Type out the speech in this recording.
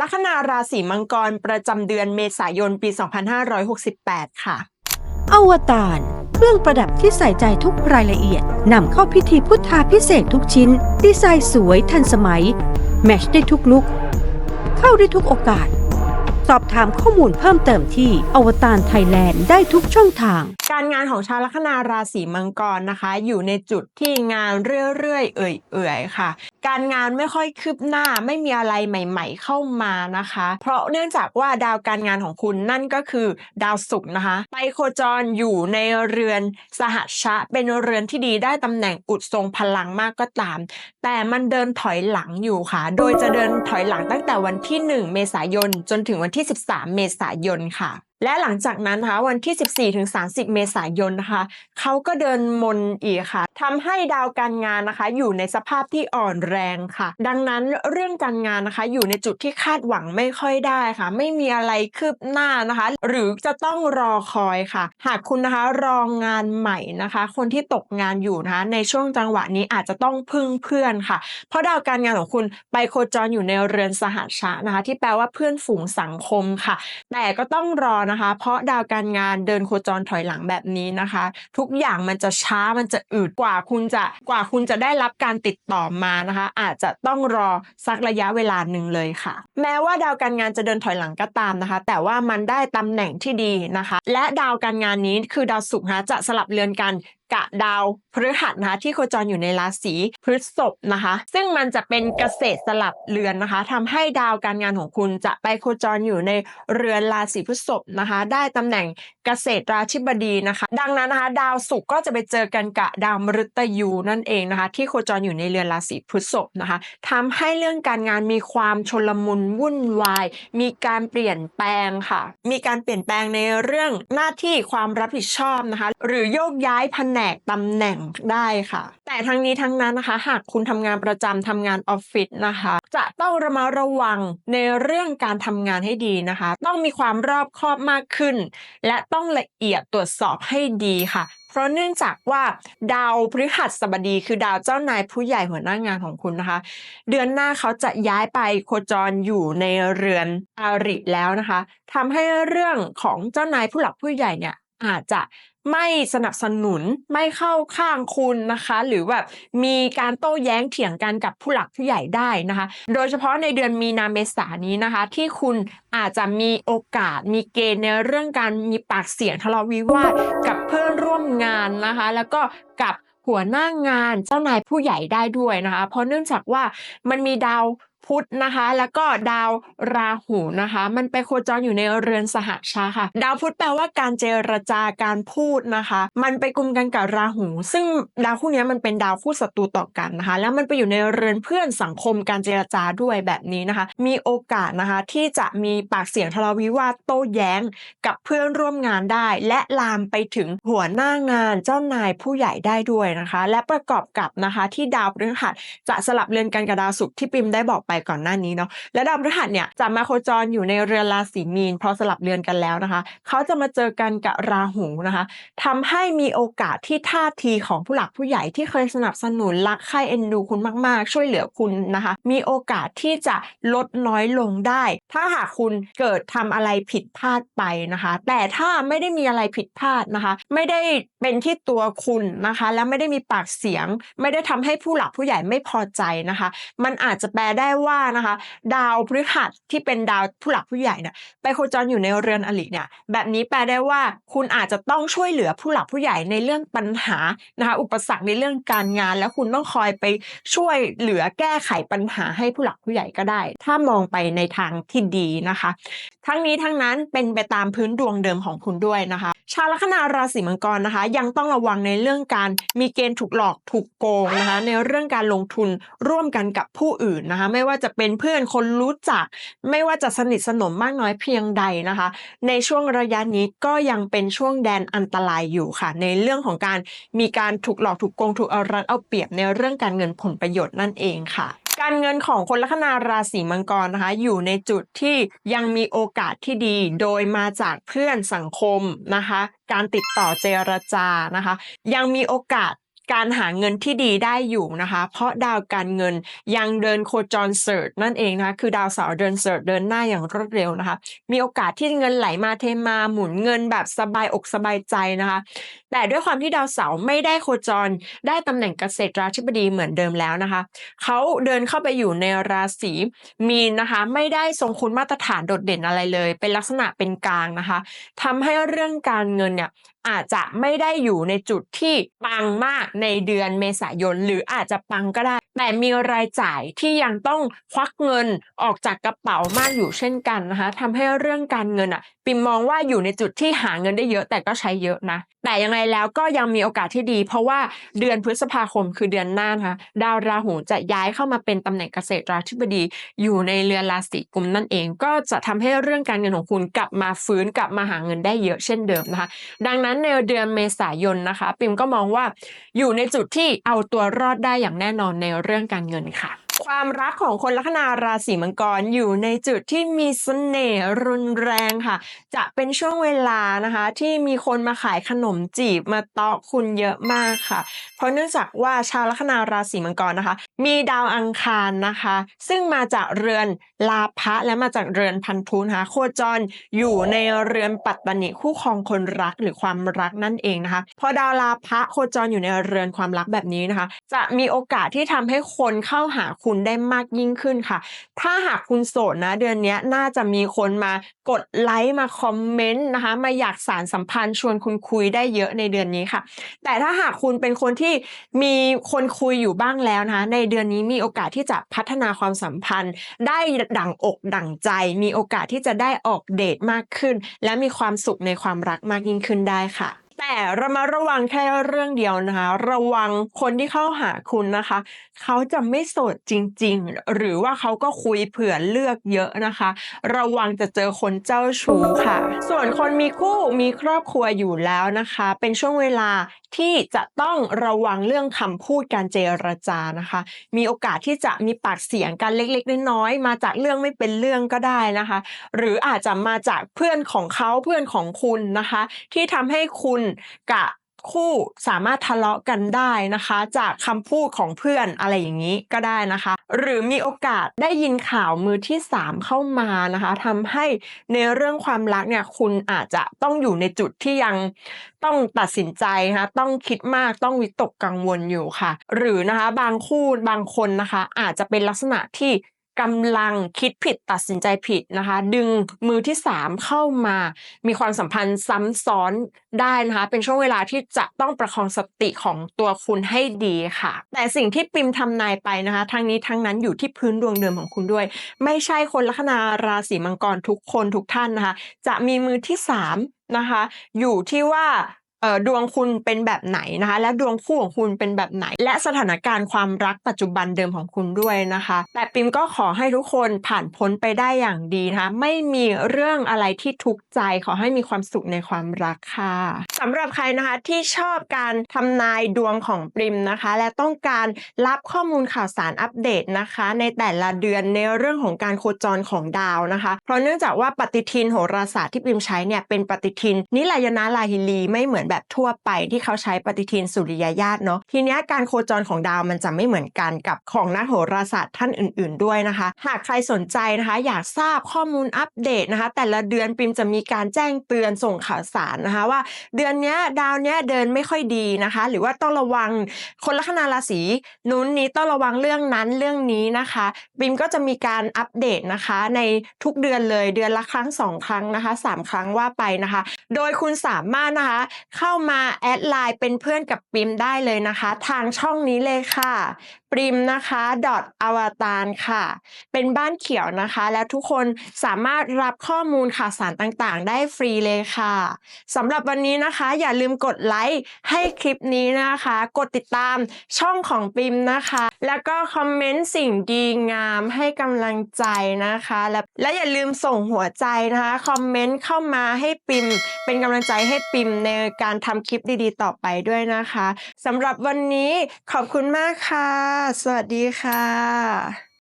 ลัคนาราศีมังกรประจำเดือนเมษายนปี 2568 ค่ะ อวตารเครื่องประดับที่ใส่ใจทุกรายละเอียดนำเข้าพิธีพุทธาพิเศษทุกชิ้น ดีไซน์สวยทันสมัย แมชได้ทุกลุก เข้าได้ทุกโอกาส สอบถามข้อมูลเพิ่มเติมที่อวตารไทยแลนด์ได้ทุกช่องทาง การงานของชาวลัคนาราศีมังกรนะคะ อยู่ในจุดที่งานเรื่อยๆ เอื่อยๆ ค่ะ การงานไม่ค่อยคืบหน้าไม่มีอะไรใหม่ ๆ เข้ามานะคะ เพราะเนื่องจากว่าดาวการงานของคุณนั่นก็คือดาวศุกร์นะคะ ไปโคจรอยู่ในเรือนสหัชชะเป็นเรือนที่ดีได้ตำแหน่งอุดทรงพลังมากก็ตาม แต่มันเดินถอยหลังอยู่ค่ะ โดยจะเดินถอยหลังตั้งแต่วันที่ 1 เมษายนจนถึงวันที่ 13 เมษายนค่ะ และหลังจากนั้นนะคะวันที่ 14ถึง30 เมษายนนะคะเขาก็เดินมนอีกค่ะทำให้ดาวการงานนะคะ อยู่ในสภาพที่อ่อนแรงค่ะ ดังนั้นเรื่องการงานนะคะ อยู่ในจุดที่คาดหวังไม่ค่อยได้ค่ะ ไม่มีอะไรคืบหน้านะคะ หรือจะต้องรอคอยค่ะ หากคุณนะคะรองงานใหม่นะคะ คนที่ตกงานอยู่นะคะในช่วงจังหวะนี้อาจจะต้องพึ่งเพื่อนค่ะ เพราะดาวการงานของคุณไปโคจรอยู่ในเรือนสหัชชะนะคะ ที่แปลว่าเพื่อนฝูงสังคมค่ะ แต่ก็ต้องรอนะคะ เพราะดาวการงานเดินโคจรถอยหลังแบบนี้นะคะ ทุกอย่างมันจะช้ามันจะอืดกว่าคุณจะกว่าคุณจะได้รับการติดต่อมานะคะ อาจจะต้องรอสักระยะเวลาหนึ่งเลยค่ะ แม้ว่าดาวการงานจะเดินถอยหลังก็ตามนะคะ แต่ว่ามันได้ตำแหน่งที่ดีนะคะ และดาวการงานนี้คือดาวศุกร์นะคะจะสลับเรือนกัน กะดาวพฤหัสนะคะที่โคจรอยู่ในราศีพฤษภนะคะ ซึ่งมันจะเป็นเกษตรสลับเรือนนะคะทำให้ดาวการงานของคุณจะไปโคจรอยู่ในเรือนราศีพฤษภนะคะ ได้ตำแหน่งเกษตราธิบดีนะคะ ดังนั้นนะคะ ดาวศุกร์ก็จะไปเจอกันกับดาวมฤตยูนั่นเองนะคะ ที่โคจรอยู่ในเรือนราศีพฤษภนะคะทำให้เรื่องการงานมีความชลมุนวุ่นวาย มีการเปลี่ยนแปลงค่ะ มีการเปลี่ยนแปลงในเรื่องหน้าที่ความรับผิดชอบนะคะ หรือโยกย้ายแผนกตำแหน่งได้ค่ะ แต่ทั้งนี้ทั้งนั้นนะคะ หากคุณทำงานประจำทำงานออฟฟิศนะคะ จะต้องระมัดระวังในเรื่องการทำงานให้ดีนะคะ ต้องมีความรอบคอบมากขึ้น และต้องละเอียดตรวจสอบให้ดีค่ะ เพราะเนื่องจากว่าดาวพฤหัสบดีคือดาวเจ้านายผู้ใหญ่หัวหน้างานของคุณนะคะ เดือนหน้าเขาจะย้ายไปโคจรอยู่ในเรือนอาริแล้วนะคะทำให้เรื่องของเจ้านายผู้หลักผู้ใหญ่เนี่ยอาจจะ ไม่สนับสนุนไม่เข้าข้างคุณนะคะ หรือแบบมีการโต้แย้งเถียงกันกับผู้หลักผู้ใหญ่ได้นะคะ โดยเฉพาะในเดือนมีนาเมษานนี้นะคะ ที่คุณอาจจะมีโอกาสมีเกณฑ์ในเรื่องการมีปากเสียงทะเลาะวิวาทกับเพื่อนร่วมงานนะคะ แล้วก็กับหัวหน้างานเจ้านายผู้ใหญ่ได้ด้วยนะคะ เพราะเนื่องจากว่ามันมีดาว พุธนะคะ แล้วก็ดาวราหูนะคะ มันไปโคจรอยู่ในเรือนสหชาค่ะ ดาวพุธแปลว่าการเจรจาการพูดนะคะ มันไปกลุ่มกันกับราหู ซึ่งดาวคู่นี้มันเป็นดาวคู่ศัตรูต่อกันนะคะ แล้วมันไปอยู่ในเรือนเพื่อนสังคมการเจรจาด้วยแบบนี้นะคะ มีโอกาสนะคะที่จะมีปากเสียงทะเลาะวิวาทโต้แย้งกับเพื่อนร่วมงานได้ และลามไปถึงหัวหน้างานเจ้านายผู้ใหญ่ได้ด้วยนะคะ และประกอบกับนะคะที่ดาวพฤหัสจะสลับเรือนกันกับดาวศุกร์ที่ปิมได้บอกไปก่อนหน้านี้เนาะและดาวพฤหัสเนี่ยจะมาโคจรอยู่ในเรือนราศีมีน พอสลับเรือนกันแล้วนะคะ เขาจะมาเจอกันกับราหูนะคะทำให้มีโอกาสที่ท่าทีของผู้หลักผู้ใหญ่ที่เคยสนับสนุนรักใคร่เอ็นดูคุณมากๆ ช่วยเหลือคุณนะคะ มีโอกาสที่จะลดน้อยลงได้ ถ้าหากคุณเกิดทำอะไรผิดพลาดไปนะคะ แต่ถ้าไม่ได้มีอะไรผิดพลาดนะคะ ไม่ได้เป็นที่ตัวคุณนะคะ และไม่ได้มีปากเสียง ไม่ได้ทำให้ผู้หลักผู้ใหญ่ไม่พอใจนะคะ มันอาจจะแปลได้ว่านะคะ ดาวพฤหัสที่เป็นดาวผู้หลักผู้ใหญ่เนี่ยไปโคจรอยู่ในเรือนอลิเนี่ยแบบนี้แปลได้ว่าคุณอาจจะต้องช่วยเหลือผู้หลักผู้ใหญ่ในเรื่องปัญหานะคะอุปสรรคในเรื่องการงาน แล้วคุณต้องคอยไปช่วยเหลือแก้ไขปัญหาให้ผู้หลักผู้ใหญ่ก็ได้ ถ้ามองไปในทางที่ดีนะคะ ทั้งนี้ทั้งนั้นเป็นไปตามพื้นดวงเดิมของคุณด้วยนะคะ ชาวลัคนาราศีมังกรนะคะ ยังต้องระวังในเรื่องการมีเกณฑ์ถูกหลอกถูกโกงนะคะ ในเรื่องการลงทุนร่วมกันกับผู้อื่นนะคะ ไม่ว่าว่าจะเป็นเพื่อนคนรู้จัก ไม่ว่าจะสนิทสนมมากน้อยเพียงใดนะคะ ในช่วงระยะนี้ก็ยังเป็นช่วงแดนอันตรายอยู่ค่ะ ในเรื่องของการมีการถูกหลอกถูกโกงถูกเอารัดเอาเปรียบในเรื่องการเงินผลประโยชน์นั่นเองค่ะการเงินของคนลัคนาราศีมังกรนะคะอยู่ในจุดที่ยังมีโอกาสที่ดี โดยมาจากเพื่อนสังคมนะคะ การติดต่อเจรจานะคะ ยังมีโอกาส การหาเงินที่ดีได้อยู่นะคะ เพราะดาวการเงินยังเดินโคจรเสิร์ชนั่นเองนะคะคือดาวเสาร์เดินเสิร์ชเดินหน้าอย่างรวดเร็วนะคะ มีโอกาสที่เงินไหลมาเทมาหมุนเงินแบบสบายอกสบายใจนะคะ แต่ด้วยความที่ดาวเสาร์ไม่ได้โคจรได้ตำแหน่งเกษตราธิบดีเหมือนเดิมแล้วนะคะเขาเดินเข้าไปอยู่ในราศีมีนนะคะ ไม่ได้ทรงคุณมาตรฐานโดดเด่นอะไรเลย เป็นลักษณะเป็นกลางนะคะทำให้เรื่องการเงินเนี่ยอาจจะไม่ได้อยู่ในจุดที่ปังมากในเดือนเมษายน หรืออาจจะปังก็ได้ แต่มีรายจ่ายที่ยังต้องควักเงินออกจากกระเป๋ามากอยู่เช่นกันนะคะทำให้เรื่องการเงินอะปิมมองว่าอยู่ในจุดที่หาเงินได้เยอะแต่ก็ใช้เยอะนะ แต่ยังไงแล้วก็ยังมีโอกาสที่ดี เพราะว่าเดือนพฤษภาคมคือเดือนหน้านะคะดาวราหูจะย้ายเข้ามาเป็นตำแหน่งเกษตราธิบดี อยู่ในเรือนราศีกุมนั่นเอง ก็จะทำให้เรื่องการเงินของคุณกลับมาฟื้นกลับมาหาเงินได้เยอะเช่นเดิมนะคะ ดังนั้นในเดือนเมษายนนะคะ ปิมก็มองว่าอยู่ในจุดที่เอาตัวรอดได้อย่างแน่นอนในเรื่องการเงินค่ะ ความรักของคนลัคนาราศีมังกรอยู่ในจุดที่มีเสน่ห์รุนแรงค่ะ จะเป็นช่วงเวลานะคะ ที่มีคนมาขายขนมจีบมาเตาะคุณเยอะมากค่ะ เพราะเนื่องจากว่าชาวลัคนาราศีมังกรนะคะ มีดาวอังคารนะคะ ซึ่งมาจากเรือนลาภะและมาจากเรือนพันธุนะคะโคจรอยู่ในเรือนปัตตนิคู่ครองคนรักหรือความรักนั่นเองนะคะ พอดาวลาภะโคจรอยู่ในเรือนความรักแบบนี้นะคะ จะมีโอกาสที่ทำให้คนเข้าหาคุณได้มากยิ่งขึ้นค่ะ ถ้าหากคุณโสดนะ เดือนนี้น่าจะมีคนมากดไลค์มาคอมเมนต์นะคะ มาอยากสารสัมพันธ์ชวนคุณคุยได้เยอะในเดือนนี้ค่ะ แต่ถ้าหากคุณเป็นคนที่มีคนคุยอยู่บ้างแล้วนะคะ ในเดือนนี้มีโอกาสที่จะพัฒนาความสัมพันธ์ ได้ดั่งอกดั่งใจ มีโอกาสที่จะได้ออกเดทมากขึ้น และมีความสุขในความรักมากยิ่งขึ้นได้ค่ะ แต่ระมัดระวังแค่เรื่องเดียวนะคะ ระวังคนที่เข้าหาคุณนะคะ เขาจะไม่โสดจริง ๆ หรือว่าเขาก็คุยเผื่อเลือกเยอะนะคะ ระวังจะเจอคนเจ้าชู้ค่ะ ส่วนคนมีคู่มีครอบครัวอยู่แล้วนะคะ เป็นช่วงเวลาที่จะต้องระวังเรื่องคำพูดการเจรจานะคะ มีโอกาสที่จะมีปากเสียงกันเล็กๆน้อยๆมาจากเรื่องไม่เป็นเรื่องก็ได้นะคะ หรืออาจจะมาจากเพื่อนของเขาเพื่อนของคุณนะคะ ที่ทำให้คุณกับคู่สามารถทะเลาะกันได้นะคะ จากคำพูดของเพื่อนอะไรอย่างนี้ก็ได้นะคะ หรือมีโอกาสได้ยินข่าวมือที่สามเข้ามานะคะทำให้ในเรื่องความรักเนี่ยคุณอาจจะต้องอยู่ในจุดที่ยังต้องตัดสินใจนะคะต้องคิดมากต้องวิตกกังวลอยู่ค่ะ หรือนะคะบางคู่บางคนนะคะ อาจจะเป็นลักษณะที่ กำลังคิดผิดตัดสินใจผิดนะคะ ดึงมือที่สามเข้ามา มีความสัมพันธ์ซ้ำซ้อนได้นะคะ เป็นช่วงเวลาที่จะต้องประคองสติของตัวคุณให้ดีค่ะ แต่สิ่งที่ปิมทำนายไปนะคะ ทั้งนี้ทั้งนั้นอยู่ที่พื้นดวงเดิมของคุณด้วย ไม่ใช่คนลัคนาราศีมังกรทุกคนทุกท่านนะคะ จะมีมือที่สามนะคะ อยู่ที่ว่า ดวงคุณเป็นแบบไหนนะคะ และดวงคู่ของคุณเป็นแบบไหน และสถานการณ์ความรักปัจจุบันเดิมของคุณด้วยนะคะ แต่ปิมก็ขอให้ทุกคนผ่านพ้นไปได้อย่างดีนะคะไม่มีเรื่องอะไรที่ทุกข์ใจขอให้มีความสุขในความรักค่ะสำหรับใครนะคะที่ชอบการทำนายดวงของปิมนะคะ และต้องการรับข้อมูลข่าวสารอัปเดตนะคะ ในแต่ละเดือนในเรื่องของการโคจรของดาวนะคะ เพราะเนื่องจากว่าปฏิทินโหราศาสตร์ที่ปิมใช้เนี่ยเป็นปฏิทินนิลายนาลาฮิลีไม่เหมือนแบบทั่วไปที่เขาใช้ปฏิทินสุริยญาตเนาะทีนี้การโคจรของดาวมันจะไม่เหมือนกันกับของนักโหราศาสตร์ท่านอื่น ๆ ด้วยนะคะ หากใครสนใจนะคะ อยากทราบข้อมูลอัปเดตนะคะ แต่ละเดือนปิมจะมีการแจ้งเตือนส่งข่าวสารนะคะว่า เดือนนี้ดาวเนี้ยเดินไม่ค่อยดีนะคะ หรือว่าต้องระวังคนลัคนาราศีนู้นนี้ต้องระวังเรื่องนั้นเรื่องนี้นะคะปิมก็จะมีการอัปเดตนะคะ ในทุกเดือนเลยเดือนละครั้งสองครั้งนะคะสามครั้งว่าไปนะคะ โดยคุณสามารถนะคะเข้ามาแอดไลน์เป็นเพื่อนกับปิมได้เลยนะคะ ทางช่องนี้เลยค่ะปริมนะคะดอทอวตารค่ะ เป็นบ้านเขียวนะคะ แล้วทุกคนสามารถรับข้อมูลข่าวสารต่างๆ ได้ฟรีเลยค่ะสำหรับวันนี้นะคะ อย่าลืมกดไลค์ให้คลิปนี้นะคะ กดติดตามช่องของปิมนะคะ แล้วก็คอมเมนต์สิ่งดีงามให้กำลังใจนะคะ และและอย่าลืมส่งหัวใจนะคะคอมเมนต์เข้ามาให้ปิมเป็นกำลังใจให้ปิมในการการทำคลิปดีๆ ต่อไปด้วยนะคะสำหรับวันนี้ขอบคุณมากค่ะ สวัสดีค่ะ